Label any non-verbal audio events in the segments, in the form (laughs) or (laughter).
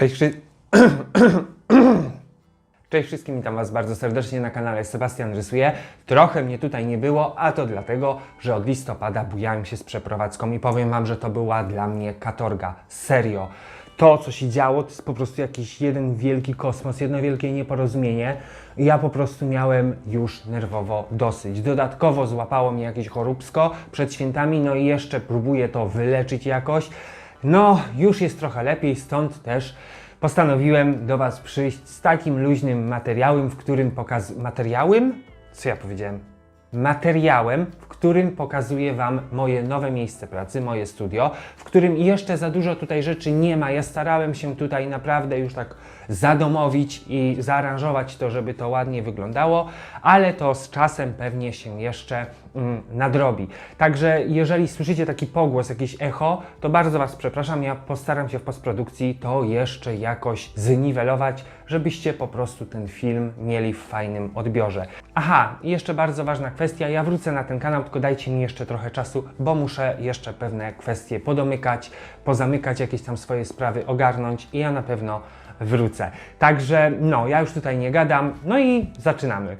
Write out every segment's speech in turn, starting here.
Cześć, wszy... (clears throat) Cześć wszystkim, witam Was bardzo serdecznie na kanale Sebastian Rysuje. Trochę mnie tutaj nie było, a to dlatego, że od listopada bujałem się z przeprowadzką i powiem Wam, że to była dla mnie katorga. Serio. To, co się działo, to jest po prostu jakiś jeden wielki kosmos, jedno wielkie nieporozumienie. Ja po prostu miałem już nerwowo dosyć. Dodatkowo złapało mnie jakieś choróbsko przed świętami, no i jeszcze próbuję to wyleczyć jakoś. No, już jest trochę lepiej, stąd też postanowiłem do Was przyjść z takim luźnym materiałem, w którym pokaz... Materiałem? Co ja powiedziałem? Materiałem, w którym pokazuję Wam moje nowe miejsce pracy, moje studio, w którym jeszcze za dużo tutaj rzeczy nie ma. Ja starałem się tutaj naprawdę już tak zadomowić i zaaranżować to, żeby to ładnie wyglądało, ale to z czasem pewnie się jeszcze mm, nadrobi. Także jeżeli słyszycie taki pogłos, jakieś echo, to bardzo Was przepraszam. Ja postaram się w postprodukcji to jeszcze jakoś zniwelować, żebyście po prostu ten film mieli w fajnym odbiorze. Aha, jeszcze bardzo ważna kwestia. Ja wrócę na ten kanał, tylko dajcie mi jeszcze trochę czasu, bo muszę jeszcze pewne kwestie podomykać, pozamykać jakieś tam swoje sprawy, ogarnąć i ja na pewno wrócę. Także no, ja już tutaj nie gadam. No i zaczynamy.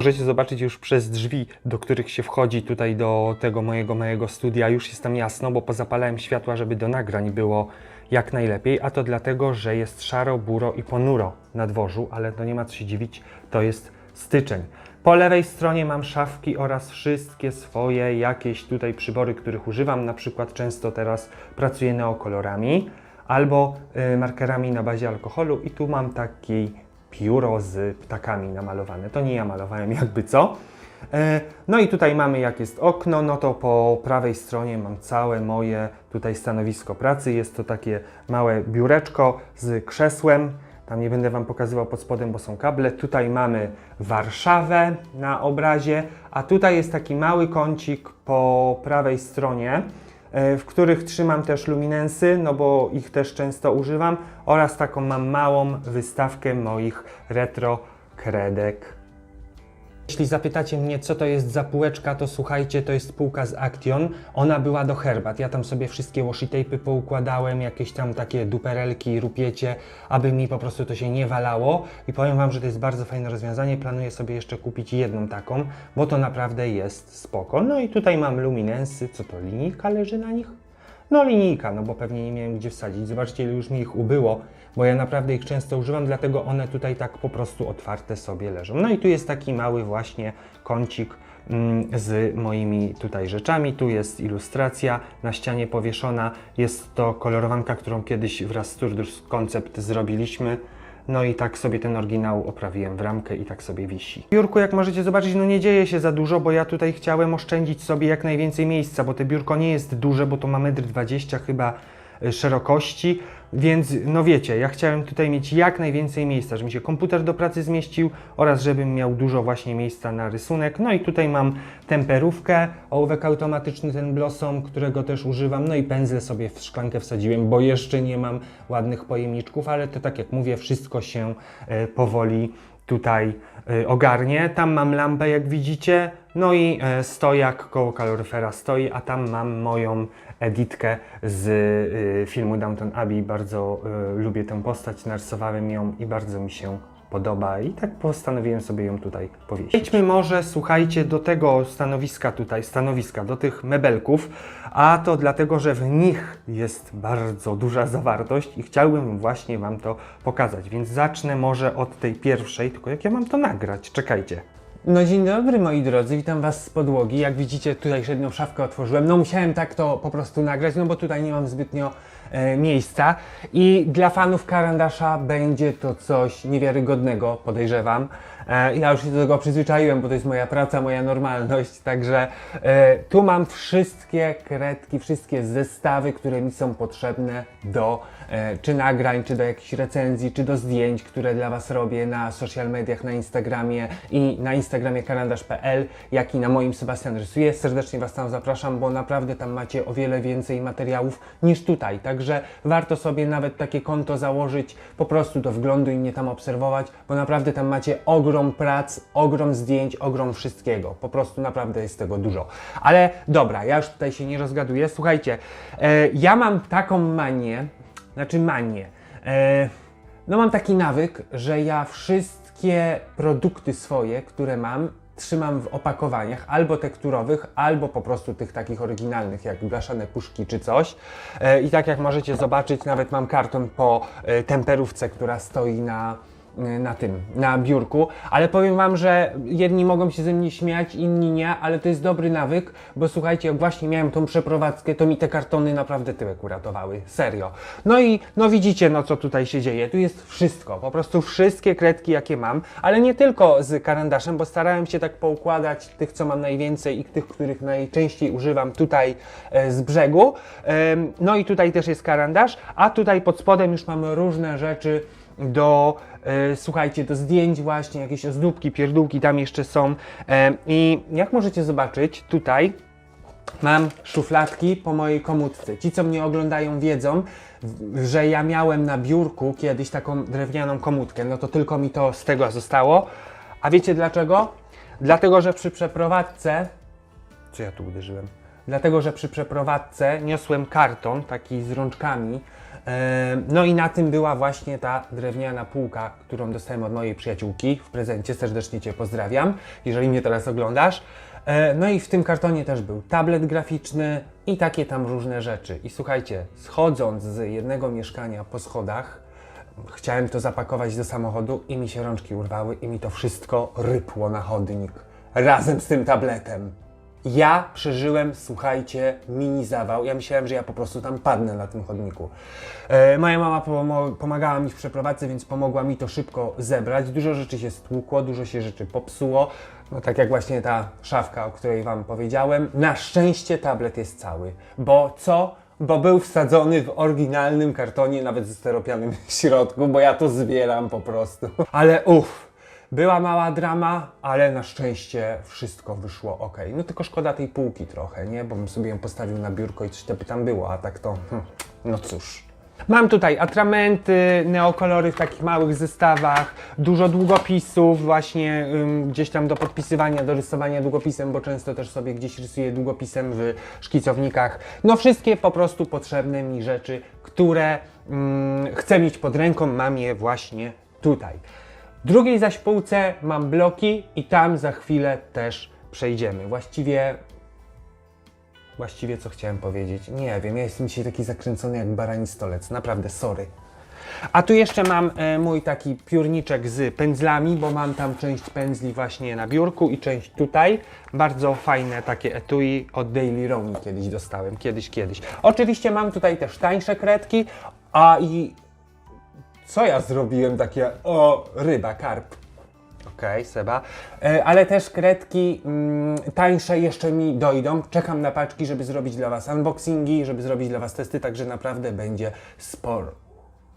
Możecie zobaczyć już przez drzwi, do których się wchodzi tutaj do tego mojego małego studia. Już jest tam jasno, bo pozapalałem światła, żeby do nagrań było jak najlepiej. A to dlatego, że jest szaro, buro i ponuro na dworzu, ale to nie ma co się dziwić, to jest styczeń. Po lewej stronie mam szafki oraz wszystkie swoje jakieś tutaj przybory, których używam. Na przykład często teraz pracuję neokolorami albo y, markerami na bazie alkoholu i tu mam taki pióro z ptakami namalowane. To nie ja malowałem, (laughs) jakby co. E, No i tutaj mamy, jak jest okno, no to po prawej stronie mam całe moje tutaj stanowisko pracy. Jest to takie małe biureczko z krzesłem. Tam nie będę Wam pokazywał pod spodem, bo są kable. Tutaj mamy Warszawę na obrazie, a tutaj jest taki mały kącik po prawej stronie, w których trzymam też luminensy, no bo ich też często używam, oraz taką mam małą wystawkę moich retro kredek. Jeśli zapytacie mnie, co to jest za półeczka, to słuchajcie, to jest półka z Action. Ona była do herbat. Ja tam sobie wszystkie washi tape'y poukładałem, jakieś tam takie duperelki, rupiecie, aby mi po prostu to się nie walało. I powiem Wam, że to jest bardzo fajne rozwiązanie. Planuję sobie jeszcze kupić jedną taką, bo to naprawdę jest spoko. No i tutaj mam luminensy. Co to, linijka leży na nich? No linijka, no bo pewnie nie miałem gdzie wsadzić. Zobaczcie, ile już mi ich ubyło, bo ja naprawdę ich często używam, dlatego one tutaj tak po prostu otwarte sobie leżą. No i tu jest taki mały właśnie kącik mm, z moimi tutaj rzeczami. Tu jest ilustracja na ścianie powieszona. Jest to kolorowanka, którą kiedyś wraz z Turdus Concept zrobiliśmy. No i tak sobie ten oryginał oprawiłem w ramkę i tak sobie wisi. Biurku, jak możecie zobaczyć, no nie dzieje się za dużo, bo ja tutaj chciałem oszczędzić sobie jak najwięcej miejsca, bo te biurko nie jest duże, bo to ma 1,20 m chyba szerokości, więc no wiecie, ja chciałem tutaj mieć jak najwięcej miejsca, żeby mi się komputer do pracy zmieścił oraz żebym miał dużo właśnie miejsca na rysunek. No i tutaj mam temperówkę, ołówek automatyczny, ten Blossom, którego też używam, no i pędzle sobie w szklankę wsadziłem, bo jeszcze nie mam ładnych pojemniczków, ale to tak jak mówię, wszystko się e, powoli tutaj y, ogarnie. Tam mam lampę, jak widzicie, no i e, stojak koło kaloryfera stoi, a tam mam moją editkę z y, filmu Downton Abbey. Bardzo y, lubię tę postać, narysowałem ją i bardzo mi się podoba i tak postanowiłem sobie ją tutaj powiesić. Przejdźmy może, słuchajcie, do tego stanowiska tutaj, stanowiska, do tych mebelków, a to dlatego, że w nich jest bardzo duża zawartość i chciałbym właśnie Wam to pokazać, więc zacznę może od tej pierwszej, tylko jak ja mam to nagrać? Czekajcie. No dzień dobry moi drodzy, witam Was z podłogi. Jak widzicie tutaj jedną szafkę otworzyłem. No musiałem tak to po prostu nagrać, no bo tutaj nie mam zbytnio miejsca. I dla fanów Karandasza będzie to coś niewiarygodnego, podejrzewam. E, ja już się do tego przyzwyczaiłem, bo to jest moja praca, moja normalność. Także e, tu mam wszystkie kredki, wszystkie zestawy, które mi są potrzebne do e, czy nagrań, czy do jakichś recenzji, czy do zdjęć, które dla Was robię na social mediach, na Instagramie i na Instagramie kalendarz.pl, jak i na moim Sebastian Rysuje. Serdecznie Was tam zapraszam, bo naprawdę tam macie o wiele więcej materiałów niż tutaj. Także warto sobie nawet takie konto założyć po prostu do wglądu i mnie tam obserwować, bo naprawdę tam macie ogrom prac, ogrom zdjęć, ogrom wszystkiego. Po prostu naprawdę jest tego dużo. Ale dobra, ja już tutaj się nie rozgaduję. Słuchajcie, e, ja mam taką manię, znaczy manię. E, no mam taki nawyk, że ja wszystkie produkty swoje, które mam, trzymam w opakowaniach albo tekturowych, albo po prostu tych takich oryginalnych, jak blaszane puszki czy coś. E, I tak jak możecie zobaczyć, nawet mam karton po e, temperówce, która stoi na, na tym, na biurku, ale powiem Wam, że jedni mogą się ze mnie śmiać, inni nie, ale to jest dobry nawyk, bo słuchajcie, jak właśnie miałem tą przeprowadzkę, to mi te kartony naprawdę tyłek uratowały, serio. No i no widzicie, no co tutaj się dzieje, tu jest wszystko, po prostu wszystkie kredki, jakie mam, ale nie tylko z karandaszem, bo starałem się tak poukładać tych, co mam najwięcej i tych, których najczęściej używam tutaj e, z brzegu. Em, No i tutaj też jest karandasz, a tutaj pod spodem już mamy różne rzeczy do, e, słuchajcie, do zdjęć właśnie, jakieś ozdóbki, pierdółki tam jeszcze są. E, I jak możecie zobaczyć, tutaj mam szufladki po mojej komódce. Ci, co mnie oglądają, wiedzą, że ja miałem na biurku kiedyś taką drewnianą komódkę. No to tylko mi to z tego zostało. A wiecie dlaczego? Dlatego, że przy przeprowadzce. Co ja tu uderzyłem? Dlatego, że przy przeprowadzce niosłem karton taki z rączkami. E, No i na tym była właśnie ta drewniana półka, którą dostałem od mojej przyjaciółki w prezencie. Serdecznie Cię pozdrawiam, jeżeli mnie teraz oglądasz. E, No i w tym kartonie też był tablet graficzny i takie tam różne rzeczy. I słuchajcie, schodząc z jednego mieszkania po schodach, chciałem to zapakować do samochodu i mi się rączki urwały i mi to wszystko rypło na chodnik. Razem z tym tabletem. Ja przeżyłem, słuchajcie, mini zawał. Ja myślałem, że ja po prostu tam padnę na tym chodniku. E, moja mama pomagała mi w przeprowadzce, więc pomogła mi to szybko zebrać. Dużo rzeczy się stłukło, dużo się rzeczy popsuło. No tak jak właśnie ta szafka, o której Wam powiedziałem. Na szczęście tablet jest cały. Bo co? Bo był wsadzony w oryginalnym kartonie, nawet ze steropianym w (laughs) środku, bo ja to zbieram po prostu. Ale uff, była mała drama, ale na szczęście wszystko wyszło ok. No tylko szkoda tej półki trochę, nie? Bo bym sobie ją postawił na biurko i coś tam by tam było, a tak to, hm, no cóż. Mam tutaj atramenty, neokolory w takich małych zestawach, dużo długopisów właśnie ym, gdzieś tam do podpisywania, do rysowania długopisem, bo często też sobie gdzieś rysuję długopisem w szkicownikach. No wszystkie po prostu potrzebne mi rzeczy, które ym, chcę mieć pod ręką, mam je właśnie tutaj. Drugiej zaś półce mam bloki i tam za chwilę też przejdziemy. Właściwie Właściwie co chciałem powiedzieć? Nie wiem, ja jestem dzisiaj taki zakręcony jak barani stolec, naprawdę sorry. A tu jeszcze mam e, mój taki piórniczek z pędzlami, bo mam tam część pędzli właśnie na biurku i część tutaj. Bardzo fajne takie etui od Daily Romy kiedyś dostałem, kiedyś, kiedyś. Oczywiście mam tutaj też tańsze kredki, a i co ja zrobiłem takie, o ryba, karp. Okej, Seba. E, ale też kredki mm, tańsze jeszcze mi dojdą. Czekam na paczki, żeby zrobić dla Was unboxingi, żeby zrobić dla Was testy, także naprawdę będzie sporo.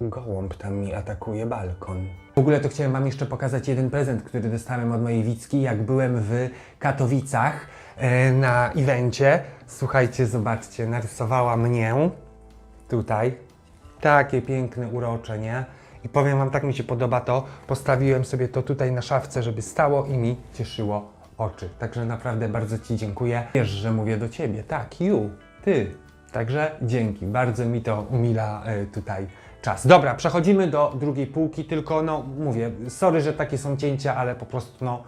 Gołąb tam mi atakuje balkon. W ogóle to chciałem Wam jeszcze pokazać jeden prezent, który dostałem od mojej Wicki, jak byłem w Katowicach e, na evencie. Słuchajcie, zobaczcie, narysowała mnie tutaj. Takie piękne, urocze, nie? I powiem Wam, tak mi się podoba to. Postawiłem sobie to tutaj na szafce, żeby stało i mi cieszyło oczy. Także naprawdę bardzo Ci dziękuję. Wiesz, że mówię do Ciebie. Tak, you, Ty. Także dzięki. Bardzo mi to umila e, tutaj czas. Dobra, przechodzimy do drugiej półki, tylko no mówię, sorry, że takie są cięcia, ale po prostu no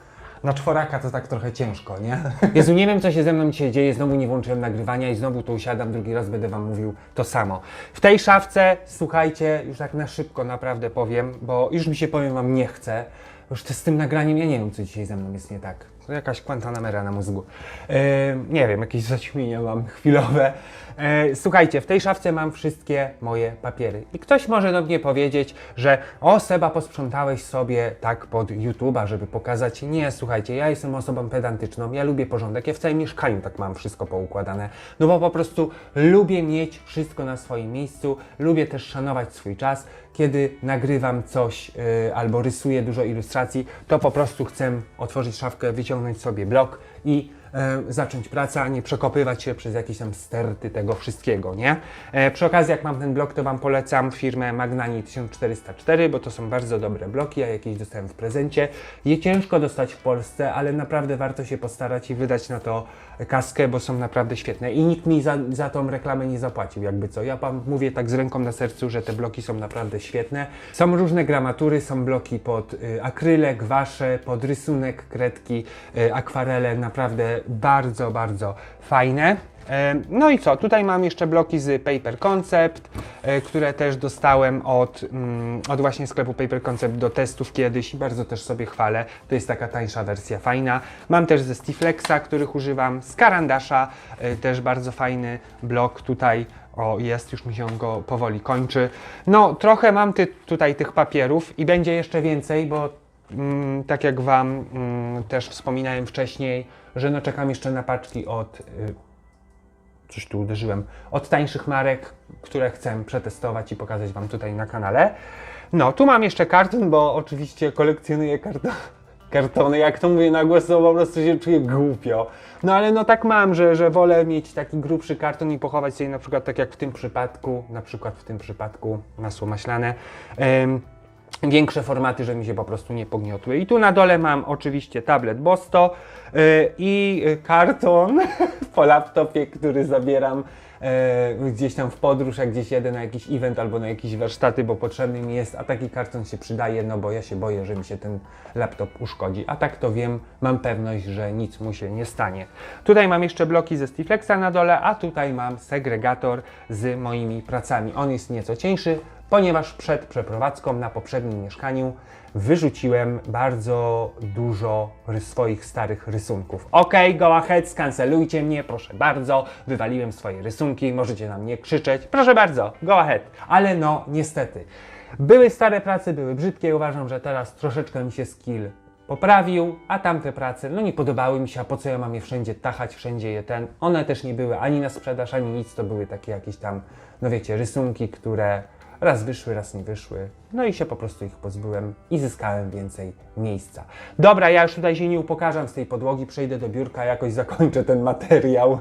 na czworaka to tak trochę ciężko, nie? (laughs) Jezu, nie wiem co się ze mną dzisiaj dzieje, znowu nie włączyłem nagrywania i znowu tu usiadam, drugi raz będę Wam mówił to samo. W tej szafce, słuchajcie, już tak na szybko naprawdę powiem, bo już mi się powiem Wam nie chce. Już to z tym nagraniem, ja nie wiem co dzisiaj ze mną jest nie tak. To jakaś kwantanamera na mózgu. Yy, nie wiem, jakieś zaćmienie mam chwilowe. E, Słuchajcie, w tej szafce mam wszystkie moje papiery. I ktoś może do mnie powiedzieć, że o Seba, posprzątałeś sobie tak pod YouTube'a, żeby pokazać. Nie, słuchajcie, ja jestem osobą pedantyczną, ja lubię porządek, ja w całym mieszkaniu tak mam wszystko poukładane. No bo po prostu lubię mieć wszystko na swoim miejscu, lubię też szanować swój czas. Kiedy nagrywam coś y, albo rysuję dużo ilustracji, to po prostu chcę otworzyć szafkę, wyciągnąć sobie blok i zacząć pracę, a nie przekopywać się przez jakieś tam sterty tego wszystkiego, nie? E, przy okazji, jak mam ten blok, to Wam polecam firmę Magnani 1404, bo to są bardzo dobre bloki, ja jakieś dostałem w prezencie. Je ciężko dostać w Polsce, ale naprawdę warto się postarać i wydać na to kaskę, bo są naprawdę świetne. I nikt mi za, za tą reklamę nie zapłacił, jakby co. Ja Wam mówię tak z ręką na sercu, że te bloki są naprawdę świetne. Są różne gramatury, są bloki pod y, akryle, gwasze, pod rysunek, kredki, y, akwarele, naprawdę bardzo, bardzo fajne. No i co? Tutaj mam jeszcze bloki z Paper Concept, e, które też dostałem od, mm, od właśnie sklepu Paper Concept do testów kiedyś i bardzo też sobie chwalę. To jest taka tańsza wersja, fajna. Mam też ze Stiflexa, których używam, z Karandasza, e, też bardzo fajny blok tutaj. O, jest, już mi się go powoli kończy. No, trochę mam ty, tutaj tych papierów i będzie jeszcze więcej, bo tak jak Wam mm, też wspominałem wcześniej, że no czekam jeszcze na paczki od y, coś tu uderzyłem, od tańszych marek, które chcę przetestować i pokazać Wam tutaj na kanale. No, tu mam jeszcze karton, bo oczywiście kolekcjonuję karton, (laughs) kartony. Jak to mówię na głos, to po prostu się czuję głupio. No ale no tak mam, że, że wolę mieć taki grubszy karton i pochować sobie na przykład tak jak w tym przypadku, na przykład w tym przypadku masło maślane. Większe formaty, że mi się po prostu nie pogniotły. I tu na dole mam oczywiście tablet Bosto yy, i karton (laughs) po laptopie, który zabieram yy, gdzieś tam w podróż, jak gdzieś jedę na jakiś event albo na jakieś warsztaty, bo potrzebny mi jest, a taki karton się przydaje, no bo ja się boję, że mi się ten laptop uszkodzi. A tak to wiem, mam pewność, że nic mu się nie stanie. Tutaj mam jeszcze bloki ze Stiflexa na dole, a tutaj mam segregator z moimi pracami. On jest nieco cieńszy, ponieważ przed przeprowadzką na poprzednim mieszkaniu wyrzuciłem bardzo dużo swoich starych rysunków. Ok, go ahead, skancelujcie mnie, proszę bardzo, wywaliłem swoje rysunki, możecie na mnie krzyczeć, proszę bardzo, go ahead. Ale no, niestety, były stare prace, były brzydkie, uważam, że teraz troszeczkę mi się skill poprawił, a tamte prace, no nie podobały mi się, a po co ja mam je wszędzie tachać, wszędzie je ten. One też nie były ani na sprzedaż, ani nic, to były takie jakieś tam, no wiecie, rysunki, które raz wyszły, raz nie wyszły. No i się po prostu ich pozbyłem i zyskałem więcej miejsca. Dobra, ja już tutaj się nie upokarzam z tej podłogi, przejdę do biurka, jakoś zakończę ten materiał.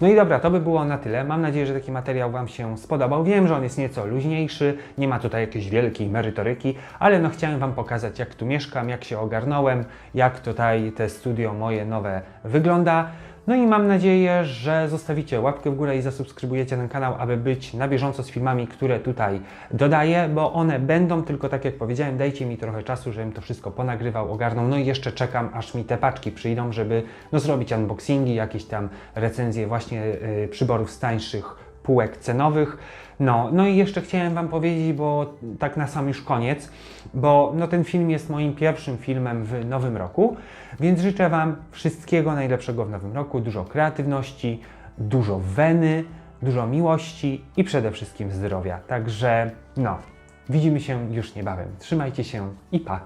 No i dobra, to by było na tyle. Mam nadzieję, że taki materiał Wam się spodobał. Wiem, że on jest nieco luźniejszy, nie ma tutaj jakiejś wielkiej merytoryki, ale no chciałem Wam pokazać, jak tu mieszkam, jak się ogarnąłem, jak tutaj te studio moje nowe wygląda. No i mam nadzieję, że zostawicie łapkę w górę i zasubskrybujecie ten kanał, aby być na bieżąco z filmami, które tutaj dodaję, bo one będą, tylko tak jak powiedziałem, dajcie mi trochę czasu, żebym to wszystko ponagrywał, ogarnął. No i jeszcze czekam, aż mi te paczki przyjdą, żeby no, zrobić unboxingi, jakieś tam recenzje właśnie y, przyborów z tańszych półek cenowych. No, no i jeszcze chciałem Wam powiedzieć, bo tak na sam już koniec, bo no ten film jest moim pierwszym filmem w nowym roku, więc życzę Wam wszystkiego najlepszego w nowym roku, dużo kreatywności, dużo weny, dużo miłości i przede wszystkim zdrowia. Także no, widzimy się już niebawem. Trzymajcie się i pa!